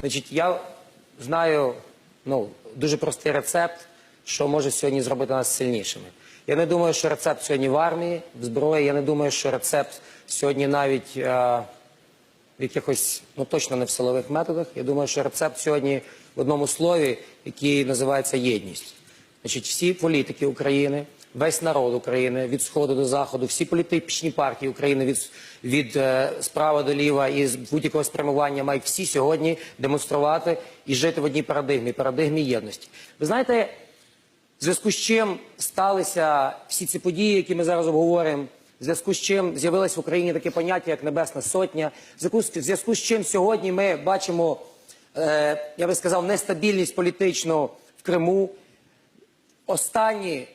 Значить, я знаю ну, дуже простий рецепт, що може сьогодні зробити нас сильнішими. Я не думаю, що рецепт сьогодні в армії, в зброї. Я не думаю, що рецепт сьогодні навіть е, в якихось, ну точно не в силових методах. Я думаю, що рецепт сьогодні в одному слові, який називається єдність. Значить, всі політики України, весь народ України від сходу до заходу, всі політичні партії України від, від е, справа до ліва і з будь-якого спрямування мають всі сьогодні демонструвати і жити в одній парадигмі, парадигмі єдності. Ви знаєте, в зв'язку з чим сталися всі ці події, які ми зараз обговорюємо, в зв'язку з чим з'явилось в Україні таке поняття, як Небесна Сотня, в зв'язку з- чим сьогодні ми бачимо, е, я би сказав, нестабільність політичну в Криму. Останні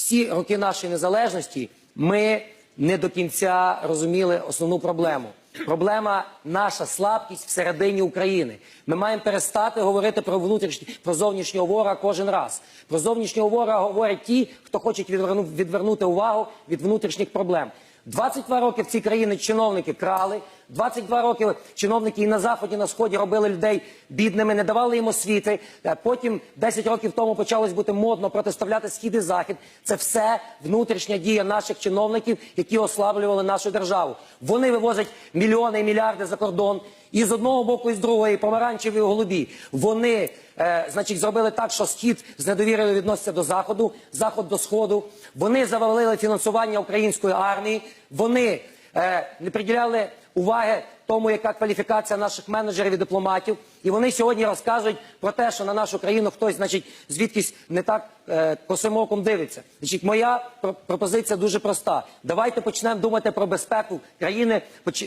всі роки нашої незалежності ми не до кінця розуміли основну проблему. Проблема наша слабкість всередині України. Ми маємо перестати говорити про внутрішній про зовнішнього ворога кожен раз. Про зовнішнього ворога говорять ті, хто хочуть відверну, відвернути увагу від внутрішніх проблем. 22 роки в цій країні чиновники крали. 22 роки чиновники і на заході, і на сході робили людей бідними, не давали їм освіти. Е, Потім 10 років тому почалось бути модно протиставляти схід і захід. Це все внутрішня дія наших чиновників, які ослаблювали нашу державу. Вони вивозять мільйони і мільярди за кордон. І з одного боку, і з другого, і помаранчеві і голубі. Вони, е, значить, зробили так, що схід з недовірою відноситься до заходу, заход до сходу. Вони завалили фінансування української армії. Вони е, не приділяли уваги тому, яка кваліфікація наших менеджерів і дипломатів. І вони сьогодні розказують про те, що на нашу країну хтось, значить, звідкись не так е, косим оком дивиться. Значить, моя про- пропозиція дуже проста. Давайте почнемо думати про безпеку країни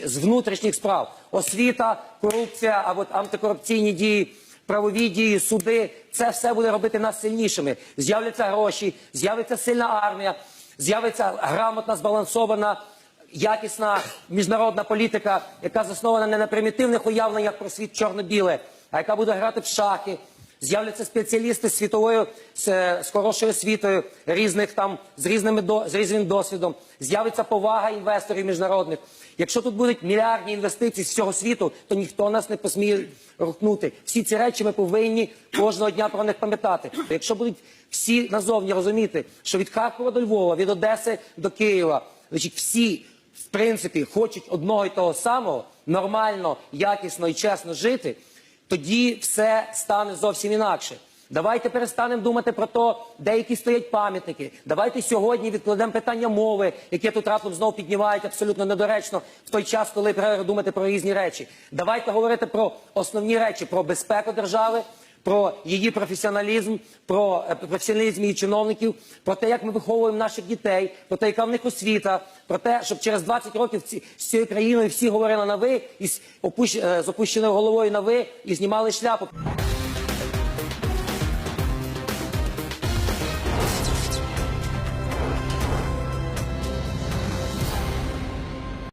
з внутрішніх справ. Освіта, корупція, або антикорупційні дії. Правові дії, суди, це все буде робити нас сильнішими. З'являться гроші, з'явиться сильна армія, з'явиться грамотна, збалансована якісна міжнародна політика, яка заснована не на примітивних уявленнях про світ чорно-біле, а яка буде грати в шахи. З'являться спеціалісти світовою з, з хорошою освітою, різних там з різними до з різним досвідом. З'явиться повага інвесторів міжнародних. Якщо тут будуть мільярдні інвестиції з всього світу, то ніхто нас не посміє рухнути. Всі ці речі ми повинні кожного дня про них пам'ятати. Якщо будуть всі назовні розуміти, що від Харкова до Львова, від Одеси до Києва, значить всі в принципі хочуть одного і того самого нормально, якісно і чесно жити, тоді все стане зовсім інакше. Давайте перестанемо думати про те, де які стоять пам'ятники. Давайте сьогодні відкладемо питання мови, яке тут раптом знову піднімають абсолютно недоречно в той час, коли треба думати про різні речі. Давайте говорити про основні речі, про безпеку держави, про її професіоналізм, про е, професіоналізм її чиновників, про те, як ми виховуємо наших дітей, про те, яка в них освіта, про те, щоб через 20 років ці, з цією країною всі говорили на ви і з, опущ, е, з опущеною головою на ви і знімали шляпу.